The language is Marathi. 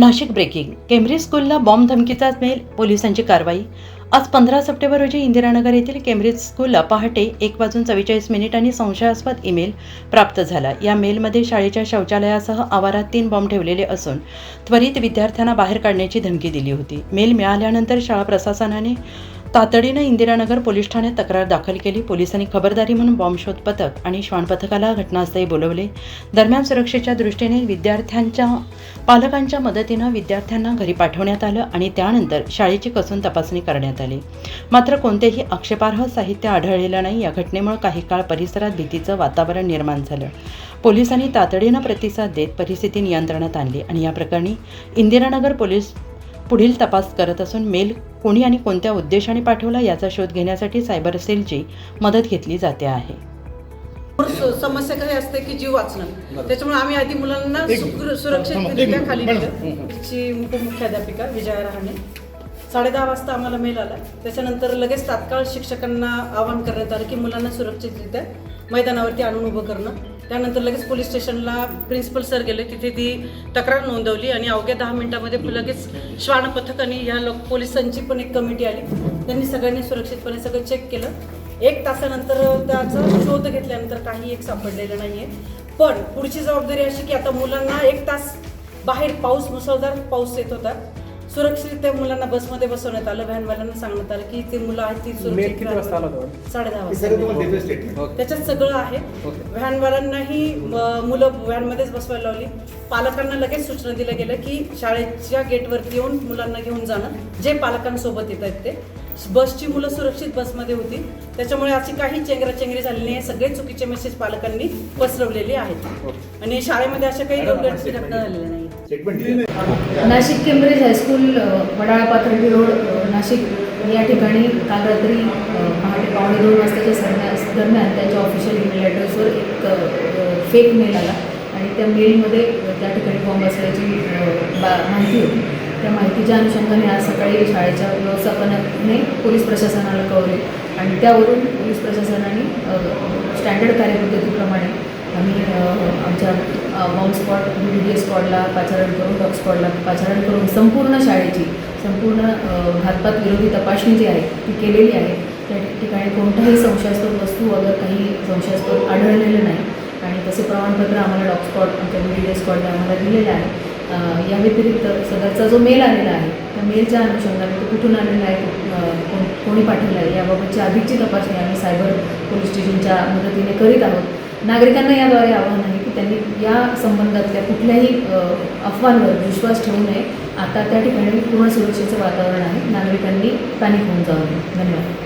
नाशिक ब्रेकिंग. केम्ब्रिज स्कूलला बॉम्ब धमकीचा मेल पोलिसांची कारवाई. आज पंधरा सप्टेंबर रोजी इंदिरानगर येथील केम्ब्रिज स्कूलला पहाटे एक वाजून चव्वेचाळीस मिनिटांनी संशयास्पद ईमेल प्राप्त झाला. या मेलमध्ये शाळेच्या शौचालयासह आवारात तीन बॉम्ब ठेवलेले असून त्वरित विद्यार्थ्यांना बाहेर काढण्याची धमकी दिली होती. मेल मिळाल्यानंतर शाळा प्रशासनाने तातडीनं इंदिरानगर पोलीस ठाण्यात तक्रार दाखल केली. पोलिसांनी खबरदारी म्हणून बॉम्ब शोध पथक आणि श्वान पथकाला घटनास्थळी बोलवले. दरम्यान सुरक्षेच्या दृष्टीने विद्यार्थ्यांच्या पालकांच्या मदतीनं विद्यार्थ्यांना घरी पाठवण्यात आलं आणि त्यानंतर शाळेची कसून तपासणी करण्यात आली. मात्र कोणतेही आक्षेपार्ह साहित्य आढळलेलं नाही. या घटनेमुळे काही काळ परिसरात भीतीचं वातावरण निर्माण झालं. पोलिसांनी तातडीनं प्रतिसाद देत परिस्थिती नियंत्रणात आणली आणि या प्रकरणी इंदिरानगर पोलीस पुढील तपास करत असून मेल कोणी आणि कोणत्या उद्देशाने पाठवला याचा शोध घेण्यासाठी सायबर सेलची मदत घेतली जाते आहे. समस्या काय असते की जीव वाचणं. त्याच्यामुळे आम्ही आधी मुलांना सुरक्षितरित्या खाली तिची उपमुख्याध्यापिका विजया रहाणे. साडे दहा वाजता आम्हाला मेल आला. त्याच्यानंतर लगेच तात्काळ शिक्षकांना आवाहन करण्यात आलं की मुलांना सुरक्षितरित्या मैदानावरती आणून उभं करणं. त्यानंतर लगेच पोलीस स्टेशनला प्रिन्सिपल सर गेले. तिथे ती तक्रार नोंदवली आणि अवघ्या दहा मिनिटामध्ये लगेच श्वान पथक आणि ह्या लोक पोलिसांची पण एक कमिटी आली. त्यांनी सगळ्यांनी सुरक्षितपणे सगळं चेक केलं. एक तासानंतर त्याचा शोध घेतल्यानंतर काही एक सापडलेलं नाही आहे पण पुढची जबाबदारी अशी की आता मुलांना एक तास बाहेर पाऊस मुसळधार पाऊस येत होता. सुरक्षित त्या मुलांना बसमध्ये बसवण्यात आलं. व्हॅनवाल्यांना सांगण्यात आलं की ते मुलं आहेत ती सुरक्षित साडे दहा वाजता. त्याच्यात सगळं आहे. व्हॅनवाल्यांनाही मुलं व्हॅनमध्येच बसवायला लावली. पालकांना लगेच सूचना दिल्या गेल्या की शाळेच्या गेटवरती येऊन मुलांना घेऊन जाणं. जे पालकांसोबत येत आहेत ते. बसची मुलं सुरक्षित बसमध्ये होती. त्याच्यामुळे अशी काही चेंगराचेंगरी झालेली नाही. सगळे चुकीचे मेसेज पालकांनी पसरवलेले आहेत. आणि शाळेमध्ये अशा काही योग्य घटना झालेल्या नाही. Nashik Cambridge high school Wadala Pathardi road Nashik. या ठिकाणी काल रात्री पहाटे पावणे दोन वाजताच्या दरम्यान त्यांच्या ऑफिशियल ईमेल ॲड्रेसवर एक फेक मेल आला. आणि त्या मेलमध्ये त्या ठिकाणी बॉम्ब असल्याची माहिती होती. त्या माहितीच्या अनुषंगाने आज सकाळी शाळेच्या व्यवस्थापनाने पोलीस प्रशासनाला कळवले आणि त्यावरून पोलीस प्रशासनाने स्टँडर्ड कार्यपद्धतीप्रमाणे आम्ही आमच्या बॉम्ब स्पॉट बी डी स्पॉटला पाचारण करून डॉग स्पॉटला पाचारण करून संपूर्ण शाळेची संपूर्ण घातपात विरोधी तपासणी जी आहे ती केलेली आहे. त्या ठिकाणी कोणताही संशयास्पद वस्तू वगैरे काही संशयास्पद आढळलेलं नाही. आणि तसे प्रमाणपत्र आम्हाला डॉग स्पॉट आमच्या बी डी स्पॉटला आम्हाला दिलेलं आहे. या व्यतिरिक्त सदरचा जो मेल आलेला आहे त्या मेलच्या अनुषंगाने तो कुठून आलेला आहे कोण कोणी पाठवला आहे याबाबतची अधिकची तपासणी आम्ही सायबर पोलीस स्टेशनच्या मदतीने करीत आहोत. नागरिकांना याद्वारे आव्हान आहे की त्यांनी या संबंधातल्या कुठल्याही अफवांवर विश्वास ठेवू नये. आता त्या ठिकाणी पूर्ण सुरक्षेचं वातावरण आहे. नागरिकांनी पॅनिक होऊन जाऊ नये. धन्यवाद.